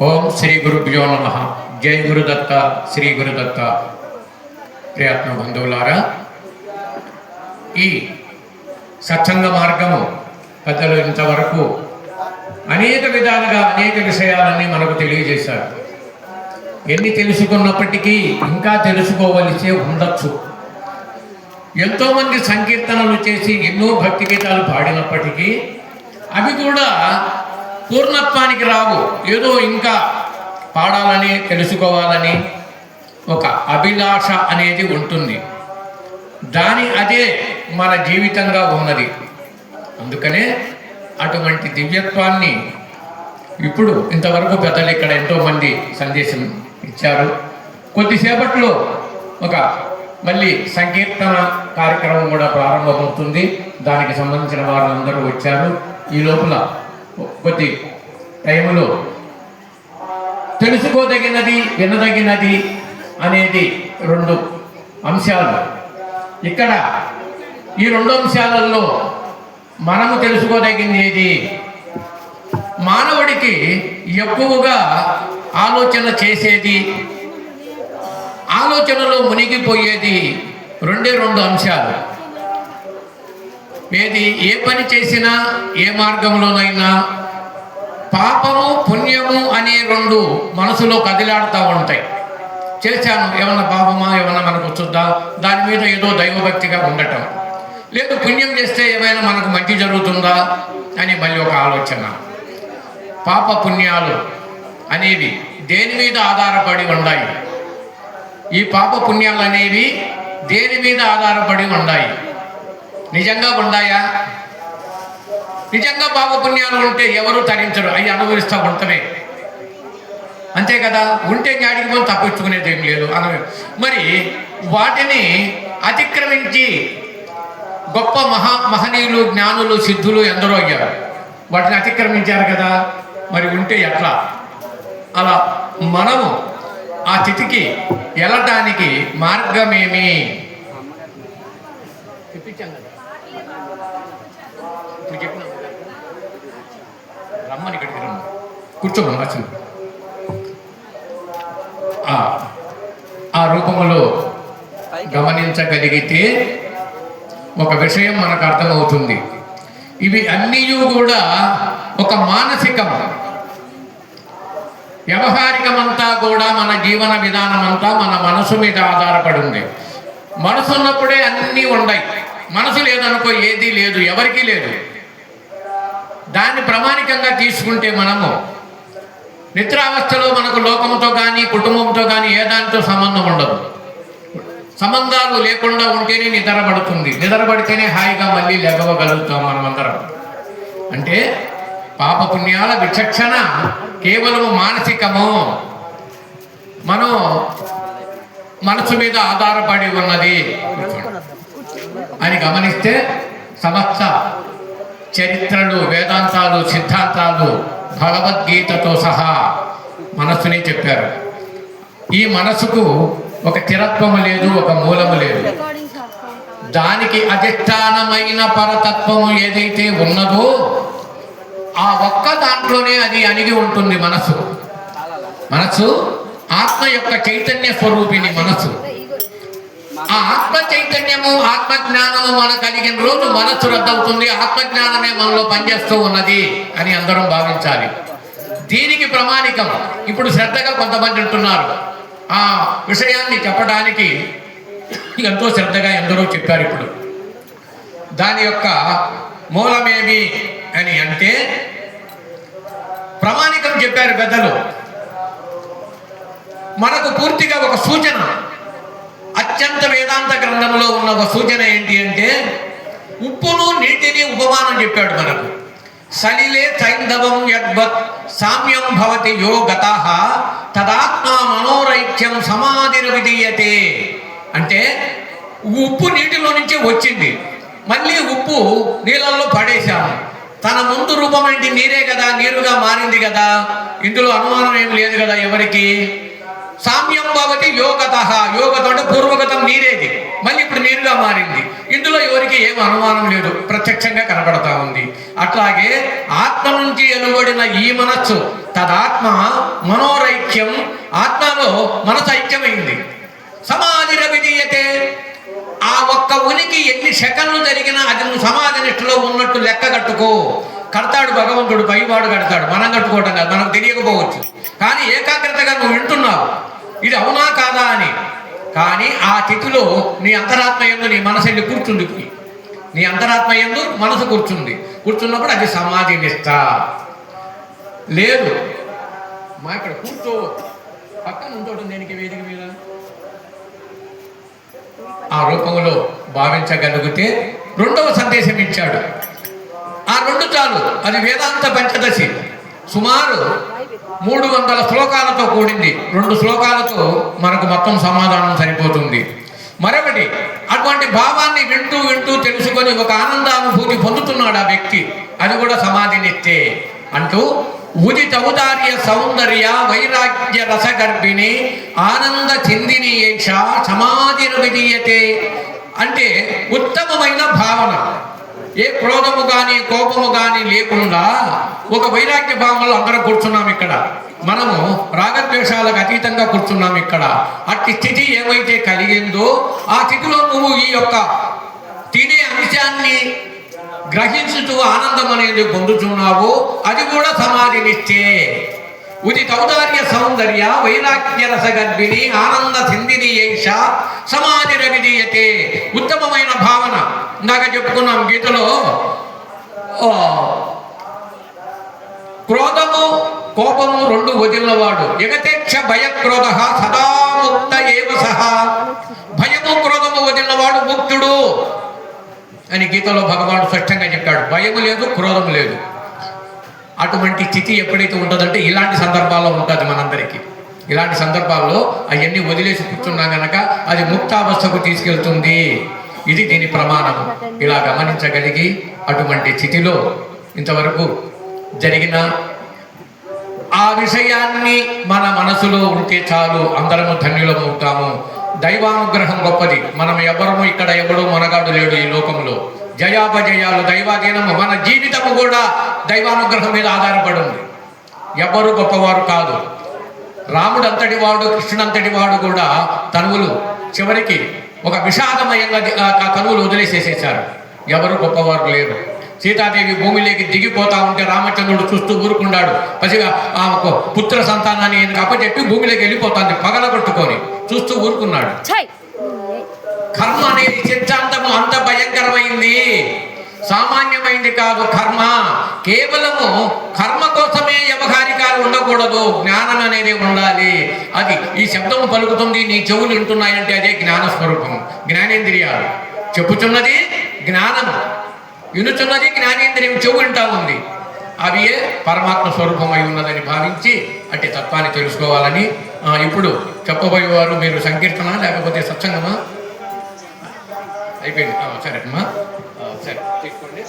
ఓం శ్రీ గురుభ్యో నమ. జై గురుదత్త శ్రీ గురుదత్త ప్రయత్న బంధువులారా ఈ సత్సంగ మార్గము పెద్దలు ఇంతవరకు అనేక విధాలుగా అనేక విషయాలన్నీ మనకు తెలియజేశారు. ఎన్ని తెలుసుకున్నప్పటికీ ఇంకా తెలుసుకోవలసే ఉండొచ్చు. ఎంతోమంది సంకీర్తనలు చేసి ఎన్నో భక్తి గీతాలు పాడినప్పటికీ అవి కూడా పూర్ణత్వానికి రావు. ఏదో ఇంకా పాడాలని తెలుసుకోవాలని ఒక అభిలాష అనేది ఉంటుంది. దాని అదే మన జీవితంగా ఉన్నది. అందుకనే అటువంటి దివ్యత్వాన్ని ఇప్పుడు ఇంతవరకు పెద్దలు ఇక్కడ ఎంతోమంది సందేశం ఇచ్చారు. కొద్దిసేపట్లో ఒక మళ్ళీ సంకీర్తన కార్యక్రమం కూడా ప్రారంభమవుతుంది. దానికి సంబంధించిన వారందరూ వచ్చారు. ఈ లోపల కొద్ది టైంలో తెలుసుకోదగినది వినదగినది అనేది రెండు అంశాలు. ఇక్కడ ఈ రెండు అంశాలలో మనము తెలుసుకోదగింది ఏది మానవుడికి ఎక్కువగా ఆలోచన చేసేది ఆలోచనలో మునిగిపోయేది రెండే రెండు అంశాలు. ఏది ఏ పని చేసినా ఏ మార్గంలోనైనా పాపము పుణ్యము అనే రెండు మనసులో కదిలాడుతూ ఉంటాయి. చేశాను ఏమన్నా పాపమా ఏమన్నా మనకు వచ్చుద్దా? దాని మీద ఏదో దైవభక్తిగా ఉండటం. లేదు పుణ్యం చేస్తే ఏమైనా మనకు మంచి జరుగుతుందా అని మళ్ళీ ఒక ఆలోచన. పాప పుణ్యాలు అనేవి దేని మీద ఆధారపడి ఉన్నాయి ఈ పాప పుణ్యాలు అనేవి దేని మీద ఆధారపడి ఉన్నాయి నిజంగా ఉన్నాయా నిజంగా భావపుణ్యాలు ఉంటే ఎవరు తరించరు? అవి అనుభవిస్తూ ఉంటమే అంతే కదా? ఉంటే జ్ఞాడికి మనం తప్పించుకునేది ఏం లేదు. అన మరి వాటిని అతిక్రమించి గొప్ప మహా మహనీయులు జ్ఞానులు సిద్ధులు ఎందరో అయ్యారు. వాటిని అతిక్రమించారు కదా? మరి ఉంటే ఎట్లా? అలా మనము ఆ స్థితికి వెళ్ళటానికి మార్గమేమి? తెప్పించాం కదా. ఇప్పుడు చెప్పినాం రమ్మని ఇక్కడికి రమ్మ. కూర్చోమని వచ్చింది ఆ రూపంలో గమనించగలిగితే ఒక విషయం మనకు అర్థమవుతుంది. ఇవి అన్నీ కూడా ఒక మానసికం. వ్యవహారికమంతా కూడా మన జీవన విధానం అంతా మన మనసు మీద ఆధారపడి ఉంది. మనసు ఉన్నప్పుడే అన్నీ ఉన్నాయి మనసు లేదనుకో ఏదీ లేదు ఎవరికీ లేదు. దాన్ని ప్రామాణికంగా తీసుకుంటే మనము నిద్రావస్థలో మనకు లోకంతో కానీ కుటుంబంతో కానీ ఏ దానితో సంబంధం ఉండదు. సంబంధాలు లేకుండా ఉంటేనే నిద్రపడుతుంది. నిద్రపడితేనే హాయిగా మళ్ళీ లేగవగలుగుతాం మనమందరం. అంటే పాప పుణ్యాల విచక్షణ కేవలము మానసికము. మనం మనసు మీద ఆధారపడి ఉన్నది. అని గమనిస్తే సమస్త చరిత్రలు వేదాంతాలు సిద్ధాంతాలు భగవద్గీతతో సహా మనస్సుని చెప్పారు. ఈ మనసుకు ఒక స్థిరత్వము లేదు ఒక మూలము లేదు. దానికి అధిష్టానమైన పరతత్వము ఏదైతే ఉన్నదో ఆ ఒక్క దాంట్లోనే అది అణిగి ఉంటుంది మనసు మనసు ఆత్మ యొక్క చైతన్య స్వరూపిణి మనసు ఆ ఆత్మ చైతన్యము ఆత్మజ్ఞానము మన కలిగిన రోజు మనస్సు రద్దవుతుంది ఆత్మజ్ఞానమే మనలో పనిచేస్తూ ఉన్నది అని అందరం భావించాలి. దీనికి ప్రమాణికం. ఇప్పుడు శ్రద్ధగా కొంతమంది ఉంటున్నారు ఆ విషయాన్ని చెప్పడానికి ఎంతో శ్రద్ధగా ఎందరో చెప్పారు ఇప్పుడు. దాని యొక్క మూలమేమి అని అంటే ప్రమాణికం చెప్పారు పెద్దలు. మనకు పూర్తిగా ఒక సూచన అత్యంత వేదాంత గ్రంథంలో ఉన్న ఒక సూచన ఏంటి అంటే ఉప్పును నీటిని ఉపమానం చెప్పాడు మనకు. సలిలే సైంధవం యద్వత్ సామ్యం భవతి యో గత తదాత్మ మనోరైక్యం సమాధిని విధీయతే అంటే ఉప్పు నీటిలో నుంచి వచ్చింది. మళ్ళీ ఉప్పు నీళ్ళల్లో పడేశాము. తన ముందు రూపం ఏంటి? నీరే కదా నీరుగా మారింది కదా. ఇందులో అనుమానం ఏం లేదు కదా ఎవరికి? సామ్యం భవతి యోగత. యోగత అంటే పూర్వగతం నీరేది మళ్ళీ ఇప్పుడు నీరుగా మారింది. ఇందులో ఎవరికి ఏం అనుమానం లేదు. ప్రత్యక్షంగా కనబడతా ఉంది. అట్లాగే ఆత్మ నుంచి ఎలువడిన ఈ మనస్సు తదాత్మ మనోరైక్యం ఆత్మలో మనసు ఐక్యమైంది. సమాధి రవిదీయతే. ఆ ఒక్క ఉనికి ఎన్ని సెకండ్లు జరిగినా అది నువ్వు సమాధి నిష్ఠలో ఉన్నట్టు లెక్క కట్టుకో. కడతాడు భగవంతుడు పైవాడు కడతాడు. మనం కట్టుకోవటం కాదు మనకు తెలియకపోవచ్చు. కానీ ఏకాగ్రతగా నువ్వు వింటున్నావు. ఇది అవునా కాదా అని. కానీ ఆ తిథిలో నీ అంతరాత్మ ఎందు నీ మనసు వెళ్ళి కూర్చుంది. నీ అంతరాత్మ ఎందు మనసు కూర్చుంది. కూర్చున్నప్పుడు అది సమాధి నిష్ట. లేదు. మా ఇక్కడ కూర్చో. పక్కన ఉంచోటం దేనికి? వేదిక మీద. ఆ రూపంలో భావించగలిగితే రెండవ సందేశం ఇచ్చాడు. ఆ రెండు చాలు. అది వేదాంత పంచదశి. సుమారు మూడు వందల శ్లోకాలతో కూడింది. రెండు శ్లోకాలతో మనకు మొత్తం సమాధానం సరిపోతుంది. మరొకటి అటువంటి భావాన్ని వింటూ వింటూ తెలుసుకొని ఒక ఆనందానుభూతి పొందుతున్నాడు ఆ వ్యక్తి. అది కూడా సమాధినిస్తే అంటూ ఉదిత ఔదార్య సౌందర్య వైరాగ్య రసగర్భిణి ఆనంద చిందిని ఏష సమాధి విధీయతే అంటే ఉత్తమమైన భావన. ఏ క్రోధము కానీ కోపము కానీ లేకుండా ఒక వైరాగ్య భావంలో అందరం కూర్చున్నాం ఇక్కడ. మనము రాగద్వేషాలకు అతీతంగా కూర్చున్నాం ఇక్కడ. అట్టి స్థితి ఏమైతే కలిగిందో ఆ స్థితిలో నువ్వు ఈ యొక్క తినే అంశాన్ని గ్రహించుతూ ఆనందం అనేది పొందుతున్నావు అది కూడా సమాధినిస్తే ఉదిత ఔదార్య సౌందర్య వైరాగ్య రసగర్భిణి ఆనంద సింధిని ఏష సమాధి రవిదీయతే ఉత్తమమైన భావన ఇందాక చెప్పుకున్నాం గీతలో క్రోధము కోపము రెండు వదిలినవాడు. ఎగతేక్ష భయక్రోధ సదా ముక్త ఏవ సహా. భయము క్రోధము వదిలినవాడు ముక్తుడు అని గీతలో భగవానుడు స్పష్టంగా చెప్పాడు. భయము లేదు క్రోధము లేదు. అటువంటి స్థితి ఎప్పుడైతే ఉంటుందంటే ఇలాంటి సందర్భాల్లో ఉంటుంది మనందరికీ. ఇలాంటి సందర్భాల్లో అవన్నీ వదిలేసి కూర్చున్నా గనక అది ముక్తావస్థకు తీసుకెళ్తుంది. ఇది దీని ప్రమాణం. ఇలా గమనించగలిగి అటువంటి స్థితిలో ఇంతవరకు జరిగిన ఆ విషయాన్ని మన మనసులో ఉంటే చాలు అందరము ధన్యులమవుతాము దైవానుగ్రహం గొప్పది. మనం ఎవరము ఇక్కడ ఎవడో మనగాడు లేడు ఈ లోకంలో. జయాపజయాలు దైవాధీనము మన జీవితము కూడా దైవానుగ్రహం మీద ఆధారపడి ఉంది ఎవరు గొప్పవారు కాదు. రాముడు అంతటి వాడు కృష్ణుడు అంతటి వాడు కూడా తనువులు చివరికి ఒక విషాదమయంగా తనువులు వదిలేసేసేసారు ఎవరు గొప్పవారు లేరు. సీతాదేవి భూమిలోకి దిగిపోతా ఉంటే రామచంద్రుడు చూస్తూ ఊరుకున్నాడు పసిగా ఆ ఒక పుత్ర సంతానాన్ని ఈయనకి అప్పచెప్పి భూమిలోకి వెళ్ళిపోతుంది పగలగొట్టుకొని చూస్తూ ఊరుకున్నాడు. కర్మ అనేది సిద్ధాంతము అంత భయంకరమైంది. సామాన్యమైంది కాదు కర్మ. కేవలము కర్మ కోసమే వ్యవహారికాలు ఉండకూడదు జ్ఞానం అనేది ఉండాలి. అది ఈ శబ్దం పలుకుతుంది నీ చెవులు వింటున్నాయంటే అదే జ్ఞాన స్వరూపం జ్ఞానేంద్రియాలు. చెప్పుచున్నది జ్ఞానము. వినుచున్నది జ్ఞానేంద్రియం. చెవు వింటా ఉంది. అవి పరమాత్మ స్వరూపమై ఉన్నదని భావించి అట్టి తత్వాన్ని తెలుసుకోవాలని ఇప్పుడు చెప్పబోయేవారు మీరు సంకీర్తన లేకపోతే సత్సంగమా? అయిపోయింది. సరే అమ్మా. సరే తీసుకోండి.